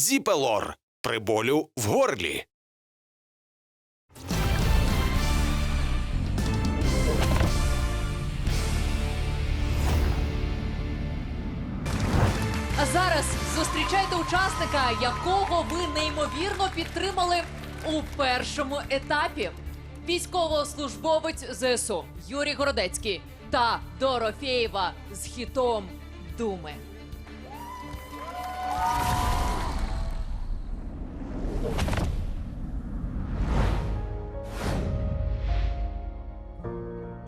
Зіпелор при болю в горлі. А зараз зустрічайте учасника, якого ви неймовірно підтримали у першому етапі. Військовослужбовець ЗСУ Юрій Городецький та Дорофєєва з хітом Думи.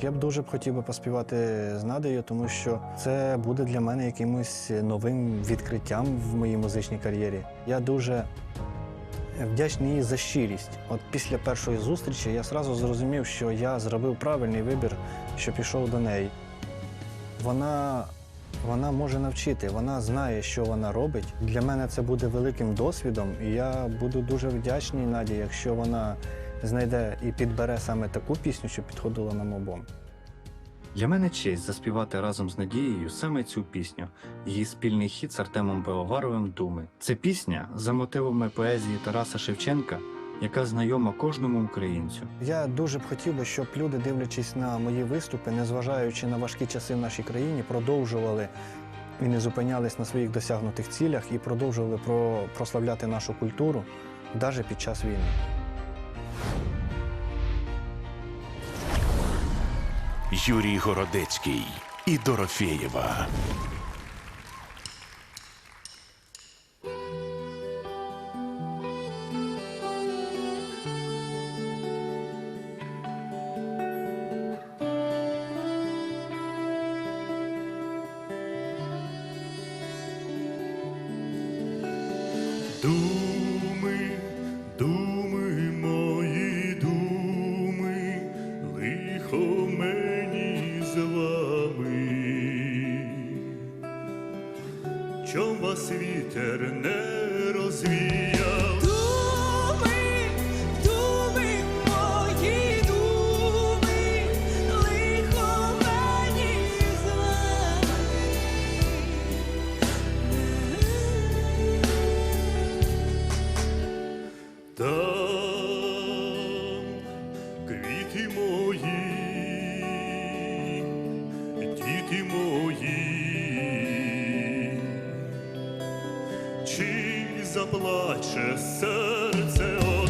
Я б дуже б хотів би поспівати з Надею, тому що це буде для мене якимось новим відкриттям в моїй музичній кар'єрі. Я дуже вдячний їй за щирість. От після першої зустрічі я одразу зрозумів, що я зробив правильний вибір, що пішов до неї. Вона, вона може навчити, вона знає, що вона робить. Для мене це буде великим досвідом, і я буду дуже вдячний Наді, якщо вона знайде і підбере саме таку пісню, що підходила нам обом. Для мене честь заспівати разом з Надією саме цю пісню, її спільний хіт з Артемом Пивоваровим Думи. Це пісня за мотивами поезії Тараса Шевченка, яка знайома кожному українцю. Я дуже б хотів би, щоб люди, дивлячись на мої виступи, незважаючи на важкі часи в нашій країні, продовжували і не зупинялись на своїх досягнутих цілях і продовжували про, прославляти нашу культуру навіть під час війни. Юрій Городецький і Дорофєєва. Думи, заплаче серце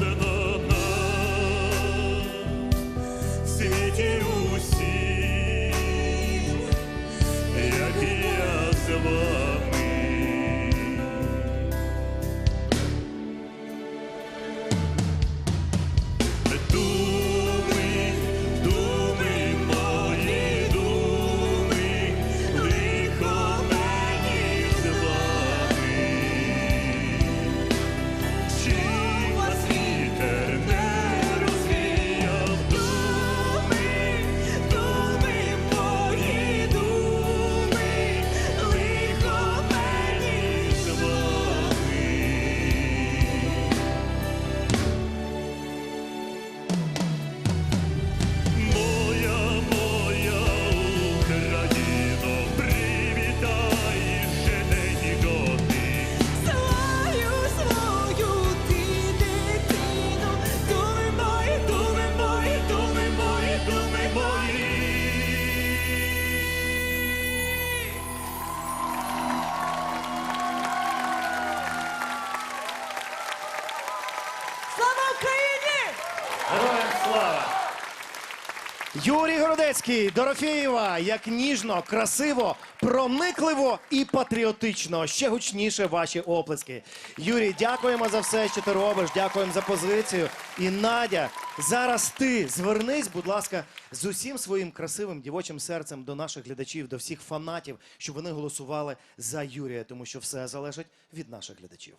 Юрій Городецький, Дорофєєва, як ніжно, красиво, проникливо і патріотично. Ще гучніше ваші оплески. Юрій, дякуємо за все, що ти робиш. Дякуємо за позицію. І Надя, зараз ти звернись, будь ласка, з усім своїм красивим дівочим серцем до наших глядачів, до всіх фанатів, щоб вони голосували за Юрія, тому що все залежить від наших глядачів.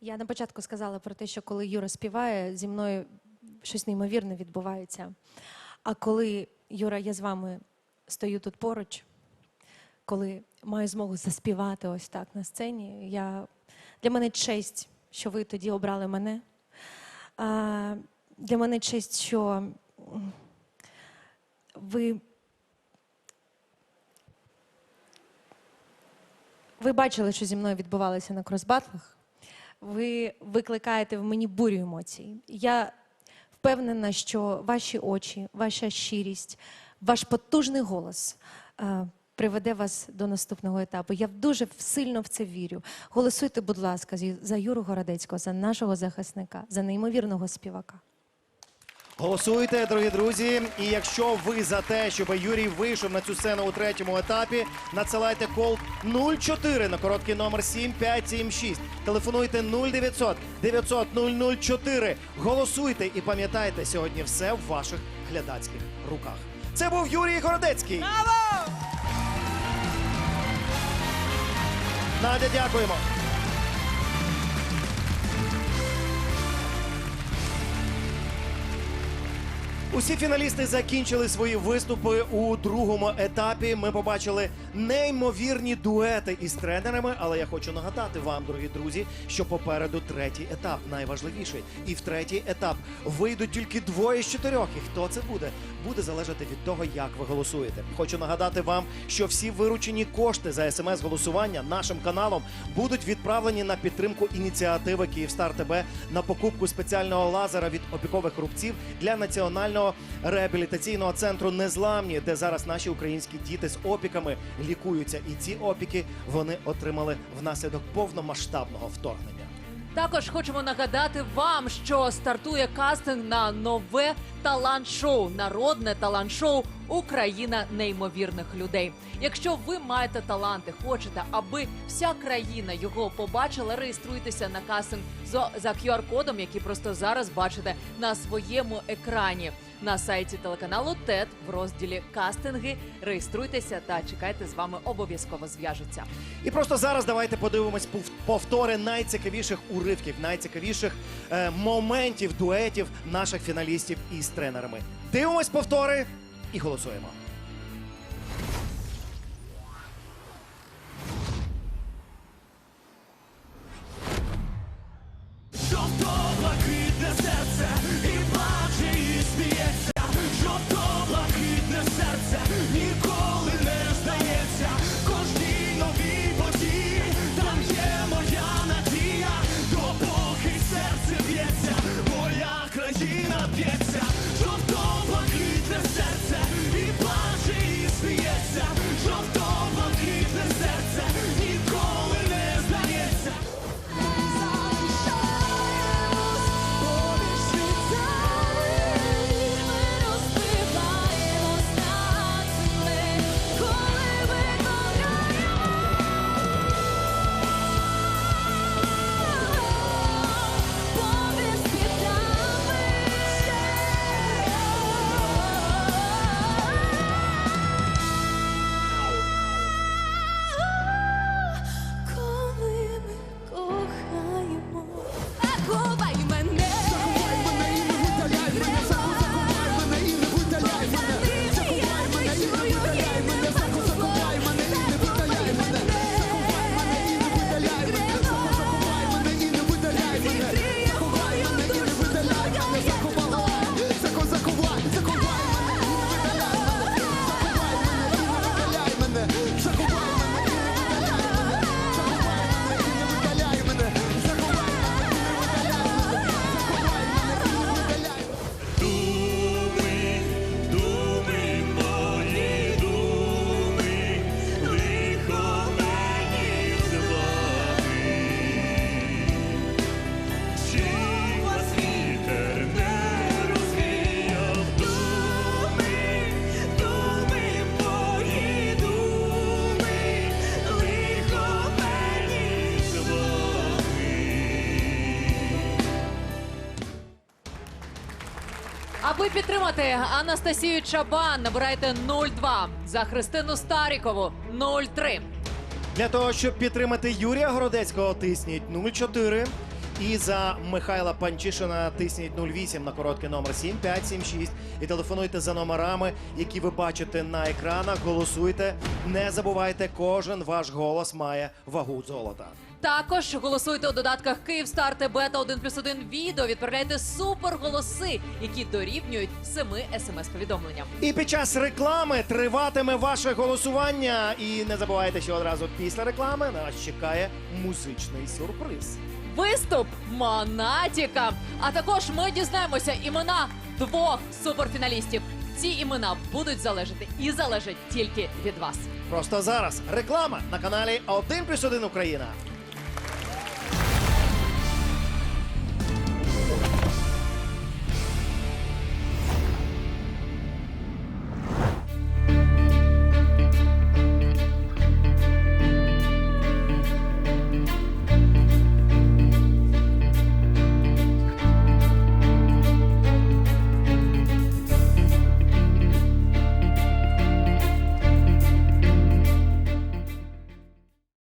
Я на початку сказала про те, що коли Юра співає, зі мною щось неймовірне відбувається. А коли Юра, я з вами стою тут поруч, коли маю змогу заспівати ось так на сцені, я... для мене честь, що ви тоді обрали мене. А, для мене честь, що ви. Ви бачили, що зі мною відбувалося на кросбатлах. Ви викликаєте в мені бурю емоцій. Я впевнена, що ваші очі, ваша щирість, ваш потужний голос е, приведе вас до наступного етапу. Я дуже сильно в це вірю. Голосуйте, будь ласка, за Юру Городецького, за нашого захисника, за неймовірного співака. Голосуйте, дорогі друзі. І якщо ви за те, щоб Юрій вийшов на цю сцену у третьому етапі, надсилайте кол 04 на короткий номер 7576. Телефонуйте 0900 900 004. Голосуйте і пам'ятайте, сьогодні все в ваших глядацьких руках. Це був Юрій Городецький. Надя, дякуємо. Усі фіналісти закінчили свої виступи у другому етапі. Ми побачили неймовірні дуети із тренерами. Але я хочу нагадати вам, дорогі друзі, що попереду третій етап, найважливіший. І в третій етап вийдуть тільки двоє з чотирьох. І хто це буде, буде залежати від того, як ви голосуєте. Хочу нагадати вам, що всі виручені кошти за смс-голосування нашим каналом будуть відправлені на підтримку ініціативи Київстар ТБ на покупку спеціального лазера від опікових рубців для національного реабілітаційного центру Незламні, де зараз наші українські діти з опіками лікуються. І ці опіки вони отримали внаслідок повномасштабного вторгнення. Також хочемо нагадати вам, що стартує кастинг на нове талант-шоу, народне талант-шоу Україна неймовірних людей. Якщо ви маєте таланти, хочете, аби вся країна його побачила, реєструйтеся на кастинг за, QR-кодом, який просто зараз бачите на своєму екрані. На сайті телеканалу ТЕТ в розділі кастинги реєструйтеся та чекайте з вами обов'язково зв'яжуться. І просто зараз давайте подивимось пов- повтори найцікавіших уривків, найцікавіших е, моментів дуетів наших фіналістів із тренерами. Дивимось повтори і голосуємо. Підтримати Анастасію Чабан, набирайте 02. За Христину Старікову 03. Для того, щоб підтримати Юрія Городецького, тисніть 04. І за Михайла Панчишина тисніть 08 на короткий номер 7576 і телефонуйте за номерами, які ви бачите на екранах. Голосуйте. Не забувайте, кожен ваш голос має вагу золота. Також голосуйте у додатках Київстар ТБ та 1 плюс 1 відео. Відправляйте суперголоси, які дорівнюють 7 смс-повідомленням. І під час реклами триватиме ваше голосування. І не забувайте, що одразу після реклами на вас чекає музичний сюрприз. Виступ Монатіка. А також ми дізнаємося імена двох суперфіналістів. Ці імена будуть залежати і залежать тільки від вас. Просто зараз реклама на каналі 1 плюс 1 Україна.